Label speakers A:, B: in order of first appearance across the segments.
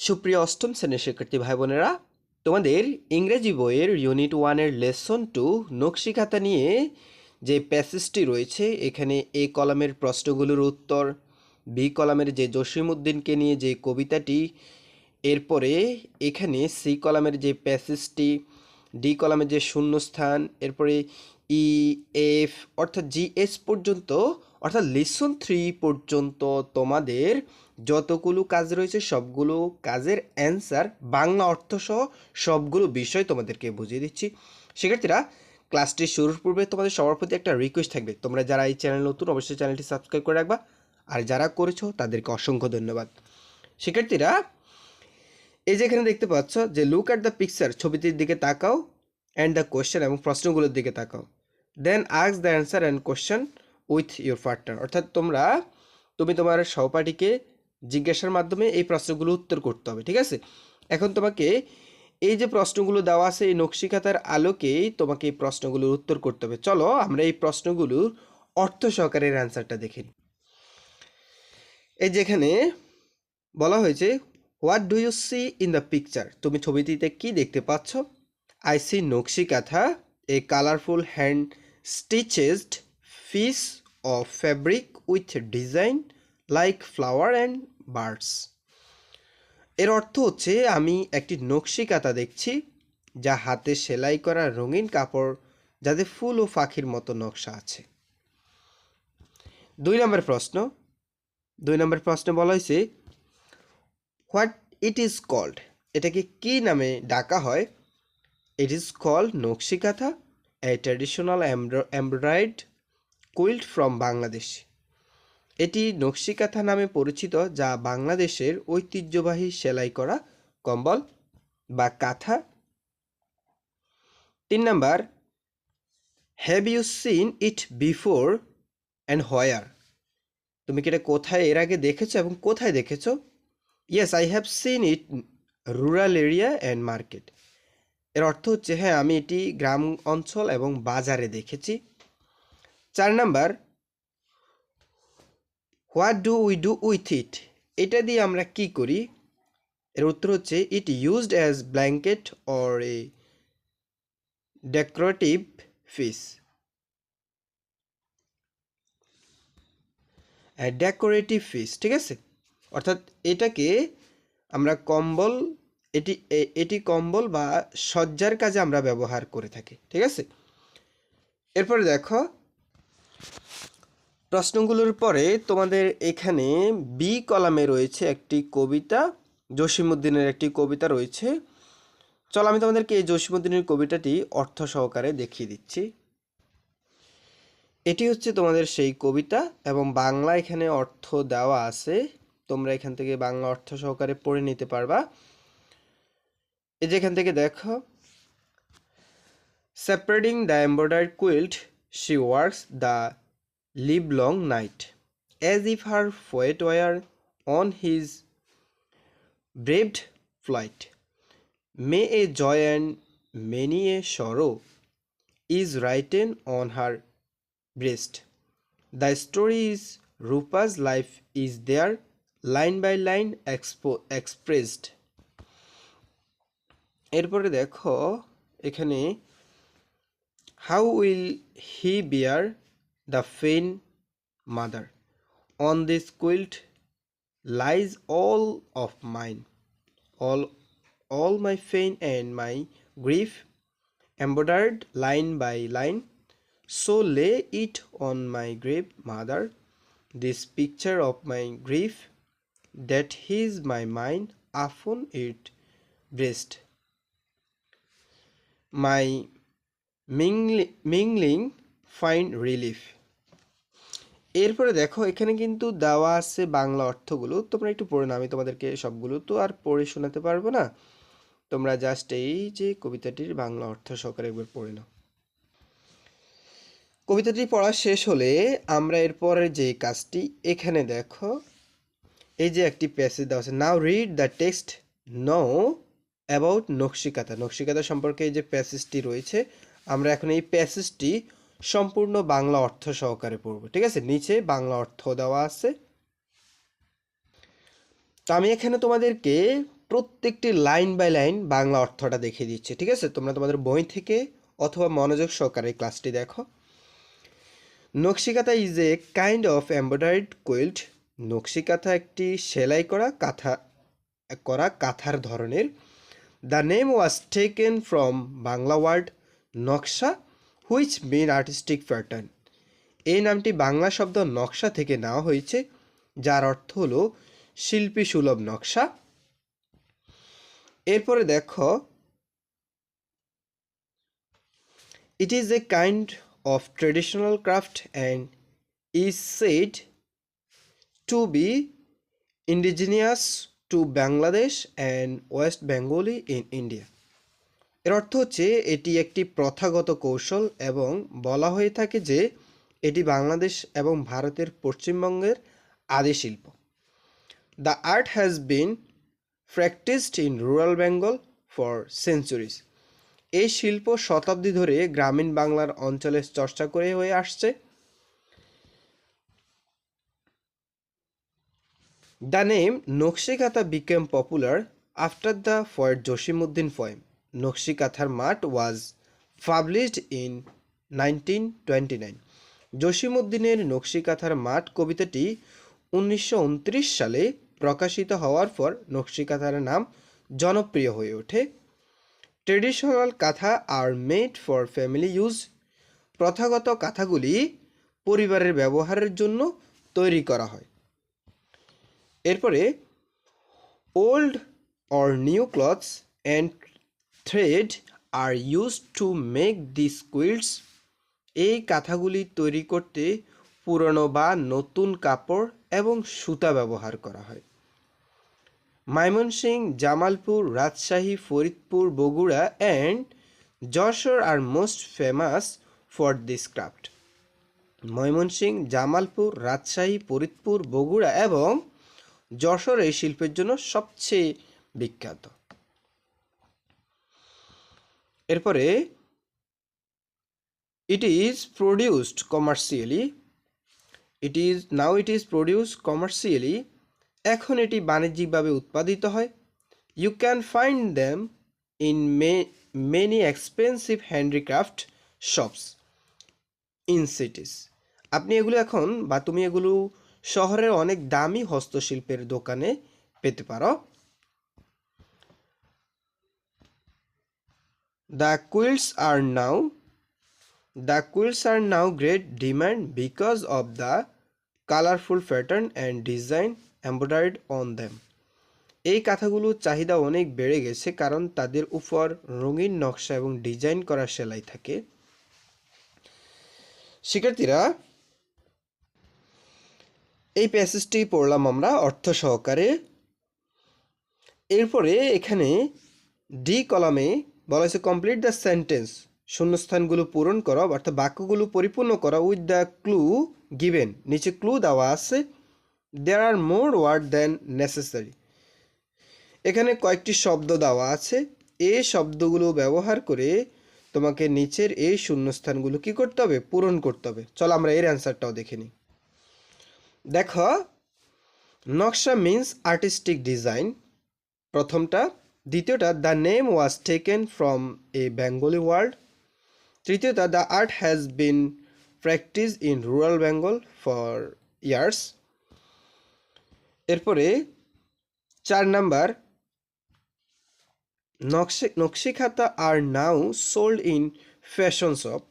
A: সুপ্রিয় অষ্টম শ্রেণির শিক্ষার্থী ভাই বোনেরা তোমাদের ইংরেজি বইয়ের ইউনিট ওয়ানের লেসন টু নকশিকাতা নিয়ে যে প্যাসেজটি রয়েছে, এখানে এ কলামের প্রশ্নগুলোর উত্তর বি কলামের যে জসিমউদ্দিনকে নিয়ে যে কবিতাটি, এরপরে এখানে সি কলামের যে প্যাসেজটি ডি কলামের যে শূন্যস্থান, এরপরে ই এফ অর্থাৎ জিএস পর্যন্ত, অর্থাৎ লেসন থ্রি পর্যন্ত তোমাদের যতগুলো কাজ রয়েছে, সবগুলো কাজের অ্যান্সার বাংলা অর্থসহ সবগুলো বিষয় তোমাদেরকে বুঝিয়ে দিচ্ছি। শিক্ষার্থীরা ক্লাসটি শুরুর পূর্বে তোমাদের সবার প্রতি একটা রিকোয়েস্ট থাকবে। তোমরা যারা এই চ্যানেল নতুন, অবশ্যই চ্যানেলটি সাবস্ক্রাইব করে রাখবা। আর যারা করেছ, তাদেরকে অসংখ্য ধন্যবাদ। শিক্ষার্থীরা, এই যে এখানে দেখতে পাচ্ছ যে লুক অ্যাট দ্য পিকচার ছবিটির দিকে তাকাও অ্যান্ড দ্য কোয়েশ্চেন এবং প্রশ্নগুলোর দিকে তাকাও। Then আক্স the answer and question with your partner অর্থাৎ তোমরা, তুমি তোমার সহপাঠীকে জিজ্ঞাসার মাধ্যমে এই প্রশ্নগুলো উত্তর করতে হবে, ঠিক আছে? এখন তোমাকে এই যে প্রশ্নগুলো দেওয়া আছে, এই নকশিকাতার আলোকেই তোমাকে এই প্রশ্নগুলোর উত্তর করতে হবে। চলো, আমরা এই প্রশ্নগুলোর অর্থ সহকারের অ্যান্সারটা দেখে এই যেখানে বলা হয়েছে what do you see in the picture তুমি ছবিটিতে কি দেখতে পাচ্ছ? I see nakshikantha a colourful hand stitched piece of fabric with design like flower and birds এর অর্থ হচ্ছে আমি একটি নকশিকাতা দেখছি যা হাতে সেলাই করা রঙিন কাপড় যাতে ফুল ও পাখির মতো নকশা আছে। দুই নম্বর প্রশ্ন। দুই নম্বর প্রশ্নে বলা হয়েছে হোয়াট ইট ইজ কল্ড এটাকে কি নামে ডাকা হয়? It is called a traditional embroidered quilt from Bangladesh এটি নকশিকাথা নামে পরিচিত, যা বাংলাদেশের ঐতিহ্যবাহী সেলাই করা কম্বল বা কাঁথা। তিন number have you seen it before and where তুমি কি এটা কোথায় এর আগে দেখেছ এবং কোথায় দেখেছ? Yes I have seen it rural area and market এর অর্থ হচ্ছে হ্যাঁ আমি এটি গ্রাম অঞ্চল এবং বাজারে দেখেছি। চার number, what do we do with it? এটা দিয়ে আমরা কি করি? এর উত্তর হচ্ছে, it used as blanket or a decorative piece. Decorative piece, ঠিক আছে? অর্থাৎ এটাকে আমরা কম্বল এটি এটি কম্বল বা সজ্জার কাজে আমরা ব্যবহার করে থাকি, ঠিক আছে? এরপরে দেখো, প্রশ্নগুলোর পরে তোমাদের এখানে বি কলামে রয়েছে একটি কবিতা জসিমুদ্দিনের একটি কবিতা রয়েছে। চলো আমি তোমাদেরকে এই জসিমুদ্দিনের কবিতাটি অর্থ সহকারে দেখিয়ে দিচ্ছি। এটি হচ্ছে তোমাদের সেই কবিতা এবং বাংলা এখানে অর্থ দেওয়া আছে। তোমরা এখান থেকে বাংলা অর্থ সহকারে পড়ে নিতে পারবা। এই যেখান থেকে দেখো separating the embroidery quilt she works the livelong night as if her fate were on his braved flight may a joy and many a sorrow is written on her breast the story is Rupa's life is there line by line expo expressed এরপরে দেখো এখানে how will he bear the pain mother on this quilt lies all of mine all all my pain and my grief embroidered line by line so lay it on my grief mother this picture of my grief that his my mind upon it breast my mingli- mingling find relief. এরপরে দেখো, এখানে কিন্তু দেওয়া আছে বাংলা অর্থগুলো। তোমরা একটু পড়ে নাও, আমি তোমাদেরকে সবগুলো তো আর পড়ে শোনাতে পারব না। তোমরা জাস্ট এই যে কবিতাটির বাংলা অর্থ সহকারে একবার পড়ে নাও। কবিতাটি পড়া শেষ হলে আমরা এরপরের যে কাজটি, এখানে দেখো, এই যে একটি প্যাসেজ দেওয়া আছে now read the text know about nakshikantha. Nakshikantha সম্পর্কে এই যে প্যাসেজটি রয়েছে, আমরা এখন এই প্যাসেজটি সম্পূর্ণ বাংলা অর্থ সহকারে পড়ব, ঠিক আছে? নিচে বাংলা অর্থ দেওয়া আছে। তো আমি এখানে তোমাদেরকে প্রত্যেকটি লাইন বাই লাইন বাংলা অর্থটা দেখিয়ে দিচ্ছে, ঠিক আছে? তোমরা তোমাদের বই থেকে অথবা মনোযোগ সহকারে ক্লাসটি দেখো। Nakshikantha is a kind of embroidered quilt nakshikantha একটি সেলাই করা, কাঁথা করা কাঁথার ধরনের the name was taken from Bangla word naksha which means artistic pattern এই নামটি বাংলা শব্দ নকশা থেকে নেওয়া হয়েছে, যার অর্থ হলো শিল্পী সুলভ নকশা। এরপরে দেখো it is a kind of traditional craft and is said to be indigenous to Bangladesh and West Bengali in India এর অর্থ হচ্ছে এটি একটি প্রথাগত কৌশল এবং বলা হয়ে থাকে যে এটি বাংলাদেশ এবং ভারতের পশ্চিমবঙ্গের আদি শিল্প। The art has been practised in rural Bengal for centuries এই শিল্প শতাব্দী ধরে গ্রামীণ বাংলার অঞ্চলে চর্চা করে হয়ে আসছে। The name Nokshikatha became popular after the poet Joshimuddin poem Nokshikathaর মাঠ was published in 1929. জসিমুদ্দিনের নকশিকাথার মাঠ কবিতাটি উনিশশো উনত্রিশ সালে প্রকাশিত হওয়ার পর নকশিকাথার নাম জনপ্রিয় হয়ে ওঠে। Traditional kantha are made for family use প্রথাগত কাঁথাগুলি পরিবারের ব্যবহারের জন্য তৈরি করা হয়। এরপরে old or new clothes and thread are use to make this quilts এই কাঁথাগুলি তৈরি করতে পুরনো বা নতুন কাপড় এবং সুতা ব্যবহার করা হয়। Mymensingh Jamalpur, Rajshahi, Faridpur, Bogura and Jessore are most famous for this craft Mymensingh Jamalpur, Rajshahi, Faridpur, Bogura এবং যশোর এই শিল্পের জন্য সবচেয়ে বিখ্যাত। এরপরে it is produced commercially it is now it is produce commercially এখন এটি বাণিজ্যিকভাবে উৎপাদিত হয়। You can find them in may many expensive handicraft shops in cities আপনি এগুলো এখন বা তুমি এগুলো শহরের অনেক দামি হস্তশিল্পের দোকানে পেতে পারো। The quilts are now the quilts are now great demand because of the colourful pattern and design embroidered on them এই কাঁথাগুলোর চাহিদা অনেক বেড়ে গেছে কারণ তাদের উপর রঙিন নকশা এবং ডিজাইন করা সেলাই থাকে। শিক্ষার্থীরা এই প্যাসেজটি পড়লাম আমরা অর্থ সহকারে। এরপরে এখানে ডি কলামে বলা হয়েছে কমপ্লিট দ্য সেন্টেন্স শূন্যস্থানগুলো পূরণ করা, অর্থাৎ বাক্যগুলো পরিপূর্ণ করা উইথ দ্য ক্লু গিভেন নিচে ক্লু দেওয়া আছে। দেয়ার আর মোর ওয়ার্ড দেন নেসেসারি এখানে কয়েকটি শব্দ দেওয়া আছে। এই শব্দগুলো ব্যবহার করে তোমাকে নিচের এই শূন্যস্থানগুলো কি করতে হবে? পূরণ করতে হবে। চলো আমরা এর অ্যান্সারটাও দেখে নিই। দেখো, নকশা মিন্স আর্টিস্টিক ডিজাইন প্রথমটা। দ্বিতীয়টা the name was taken from a Bengali world তৃতীয়টা the art has been practice in rural Bengal for years এরপরে, চার number, nakshi nakshikantha are now sold in fashion shop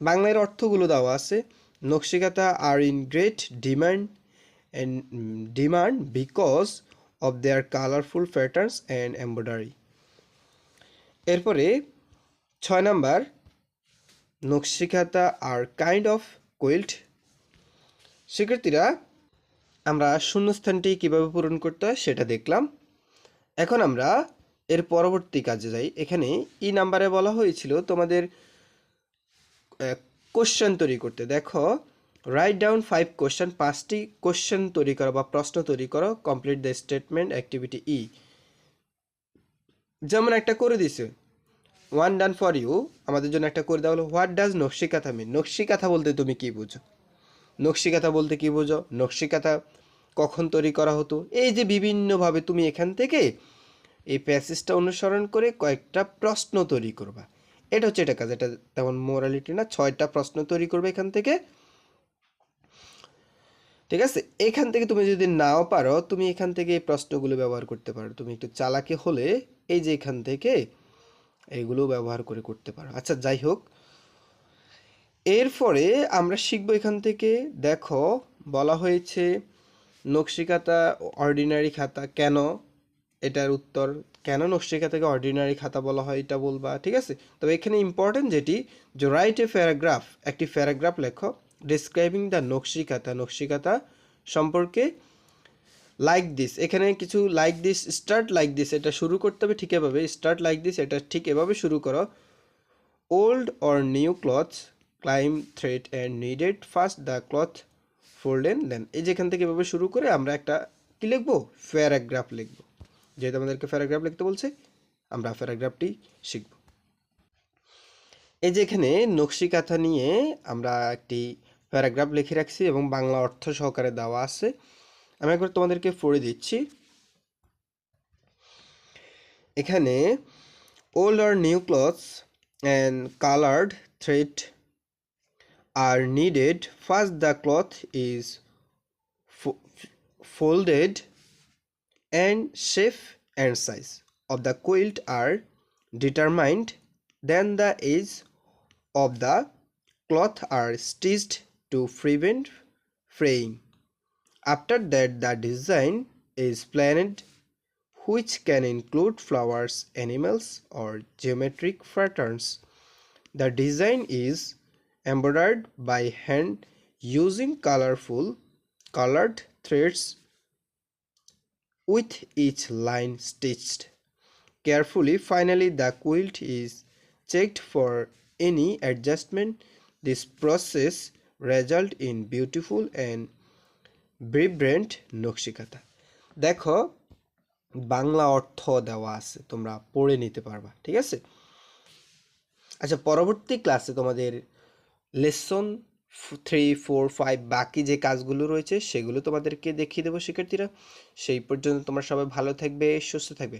A: বাংলার অর্থগুলো দেওয়া আছে। Nakshikantha are in great demand and demand because of their colourful patterns and embroidery এরপরে ছয় number, nakshikantha are kind of quilt শিক্ষার্থীরা, আমরা শূন্যস্থানটি কীভাবে পূরণ করতে হয় সেটা দেখলাম। এখন আমরা এর পরবর্তী কাজে যাই। এখানে ই নাম্বারে বলা হয়েছিল তোমাদের কোশ্চেন তৈরি করতে। দেখো রাইট ডাউন ফাইভ কোশ্চেন পাঁচটি কোশ্চেন তৈরি করো বা প্রশ্ন তৈরি করো complete the statement activity E যেমন একটা করে দিছে ওয়ান ডান ফর ইউ আমাদের জন্য একটা করে দেওয়া হলো what does nakshi kantha mean nakshi kantha বলতে তুমি কি বুঝো? নকশিকাথা বলতে কি বোঝো? নকশিকাথা কখন তৈরি করা হতো? এই যে বিভিন্নভাবে তুমি এখান থেকে এই প্যাসেজটা অনুসরণ করে কয়েকটা প্রশ্ন তৈরি করবা। এটা হচ্ছে এটা কাজ, এটা তেমন মোরালিটি না, ছয়টা প্রশ্ন তৈরি করবে এখান থেকে। ঠিক আছে? এখান থেকে তুমি যদি নাও পারো, তুমি এখান থেকে এই প্রশ্নগুলো ব্যবহার করতে পারো। তুমি একটু চালাকি হলে এই যে এখান থেকে এইগুলো ব্যবহার করে করতে পারো। আচ্ছা যাই হোক। এরপরে আমরা শিখব এখান থেকে, দেখো, বলা হয়েছে নকশি খাতা অর্ডিনারি খাতা কেন? এটার উত্তর কেন নকশি খাতাকে অর্ডিনারি খাতা বলা হয় এটা বলবা, ঠিক আছে? তবে এখানে ইম্পর্টেন্ট যেটি, যে রাইট এ প্যারাগ্রাফ একটি প্যারাগ্রাফ লেখো ডিসক্রাইবিং দ্য নকশি খাতা নকশি খাতা সম্পর্কে লাইক দিস এখানে কিছু like this start like this এটা শুরু করতে হবে ঠিক এভাবে স্টার্ট লাইক দিস এটা ঠিক এভাবে শুরু করো। Old or new cloth claim thread and needed first the cloth folded then এই যেখান থেকে এভাবে শুরু করে আমরা একটা কি লিখব? প্যারাগ্রাফ লিখব। যেহেতু আমাদেরকে প্যারাগ্রাফ লিখতে বলছে, আমরা প্যারাগ্রাফটি শিখব। এই যে এখানে নকশি কাঁথা নিয়ে আমরা একটি প্যারাগ্রাফ লিখে রাখছি এবং বাংলা অর্থ সহকারে দেওয়া আছে। আমি একবার তোমাদেরকে পড়ে দিচ্ছি। এখানে old are new clothes and coloured thread are needed first the cloth is folded and shape and size of the quilt are determined then the edge of the cloth are stitched to prevent fraying. After that the design is planned which can include flowers animals or geometric patterns. The design is embroidered by hand using colorful colored threads with each line stitched carefully. Finally, the quilt is checked for any adjustment. This process result in beautiful and vibrant nakshikantha দেখো বাংলা অর্থ দেওয়া আছে তোমরা পড়ে নিতে পারবা ঠিক আছে আচ্ছা পরবর্তী ক্লাসে তোমাদের লেসন থ্রি ফোর ফাইভ বাকি যে কাজগুলো রয়েছে সেগুলো তোমাদেরকে দেখিয়ে দেবো শিক্ষার্থীরা। সেই পর্যন্ত তোমরা সবাই ভালো থাকবে, সুস্থ থাকবে।